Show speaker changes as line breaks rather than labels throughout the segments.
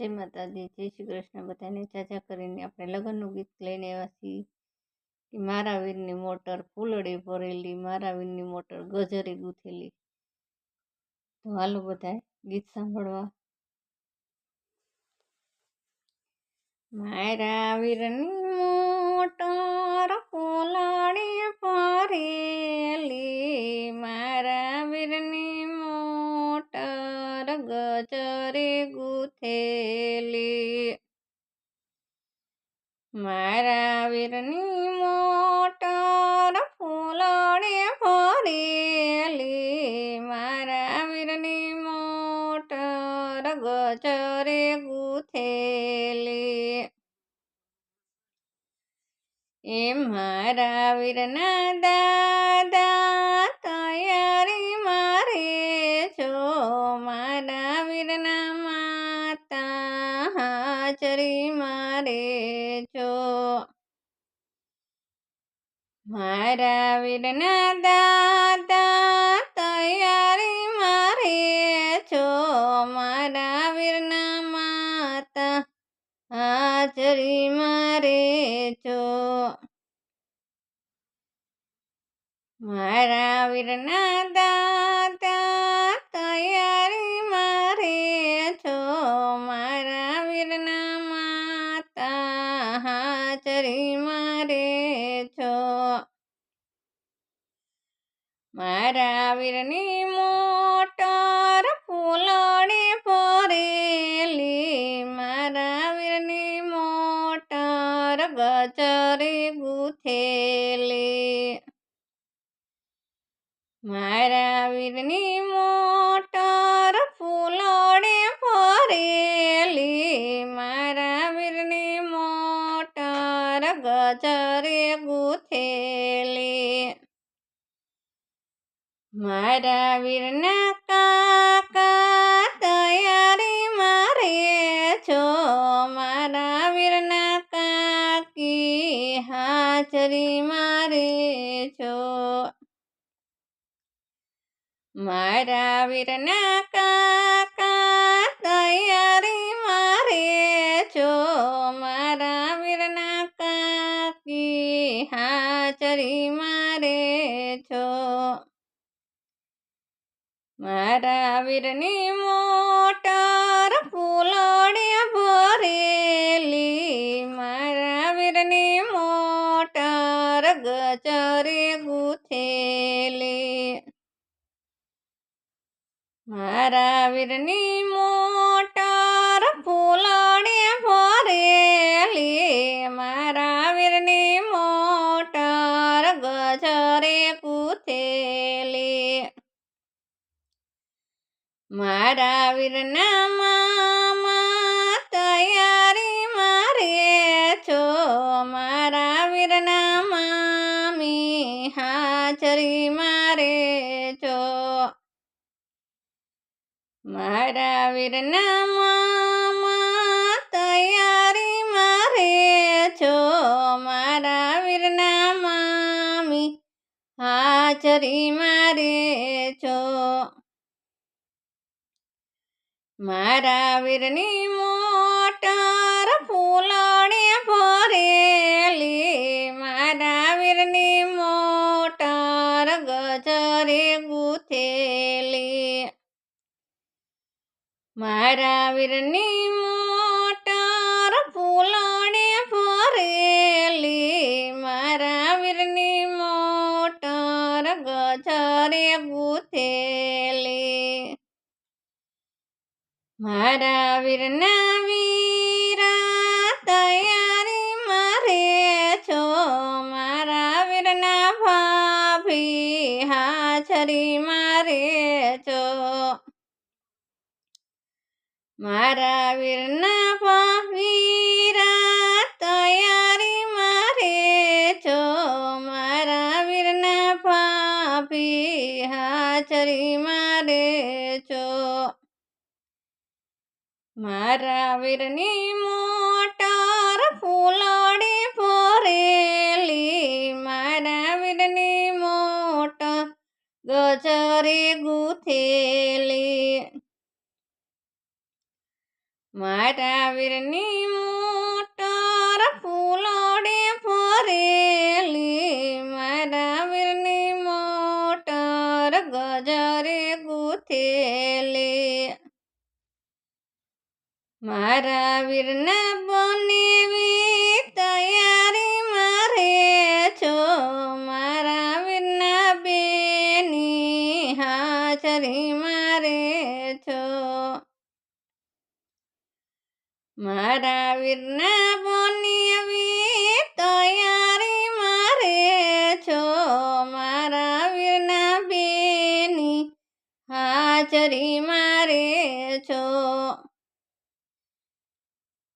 જય માતાજી, જય શ્રી કૃષ્ણ. બધાને ચાચા કરીને આપણે લગ્નનું ગીત લઈને આવ્યા છીએ મારા વીરની મોટર ફૂલડી ભરેલી, મારા વીરની મોટર ગજરી ગૂંથેલી. તો હાલો બધા ગીત સાંભળવા. મારા વીરની મોટર ફૂલડી ભરેલી, મારા મોટર ગજરે ગુથેલી. મારા વીરની મોટર ફૂલડે ભરેલી. મારા વીરની મોટર ગજરે ગુથેલી. એ મારા વીરના દાદા મારા વીરના દાદા તૈયારી મારે છો મારા વીરના માતા મારા વીરની મોટર ફૂલડે ભરેલી. મારા વીરની મોટર ગજરે ગુથેલી. મારા વીરની મોટર મારા વીરના કાકા તૈયારી મારે છો. મારા વીરના કાકી હાજરી મારે છો. મારા વીરના કાકા તૈયારી મારે છો. મારા વીરના કાકી હાજરી મારા વીરની મોટર ફૂલડે ભરેલી. મારા વીરની મોટર ગજરે ગુથેલી. મારા વીરની મોટર મારા વીરના મામા તૈયારી મારે છો. મારા વીરના મામી હાજરી મારે છો. મારા વીરના મામા તૈયારી મારે છો. મારા વીરના મામી હાજરી મારે છો. મારા વીરની મોટર ફૂલડે ભરેલી. મારા વીરની મોટર ગજરે ગૂથેલી. મારા વીરની મોટર ફૂલડે વીરના વીરા, તૈયારી મારે છો. મારા વીરના ભાભી હાજરી મારે છો. મારા વીરના ભાવીરા તૈયારી મારે છો. મારા વીરના ભાભી હાજરી મારા વીરની મોટાર ફૂલડે ફરેલી મારા વીરની મોટર ગજરે ગૂથેલી. મારા વીરની મોટાર ફૂલોડે ફરેલી મારા વીરની મોટર ગજરે ગુથેલી. મારા વીરના બનેવી તૈયારી મારે છો. મારા વીરના બેની હાજરી મારે છો. મારા વીરના બનેવી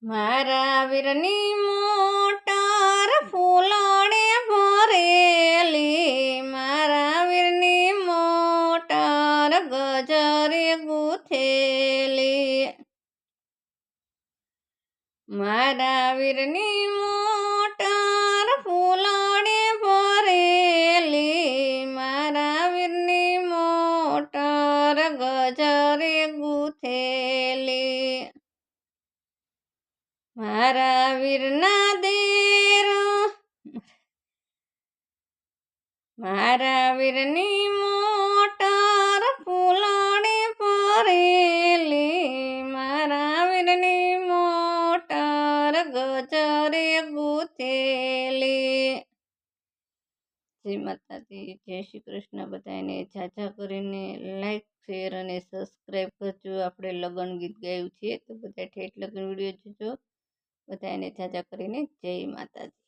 મારા વીરની મોટર ફૂલોડે ભરેલી. મારા વીરની મોટર ગજરે ગૂથેલી. મારા વીરની મોટર ફૂલોડે ભરેલી. મારા વીરની મોટર ગજરે ગુથેલી. મારા વીરના દેરો. મારા વીરની મોટર ફૂલોડે પરેલી મારા વીરની મોટર ગજરે ગુથેલી. જય માતાજી, જય શ્રી કૃષ્ણ. બધાને ઝાઝા કરીને લાઈક શેર અને સબસ્ક્રાઈબ કરજો. આપણે લગ્ન ગીત ગાયું છે, તો બધા ઠેઠ લગ્ન વીડિયો જોજો. બધાને જાજા કરીને જય માતાજી.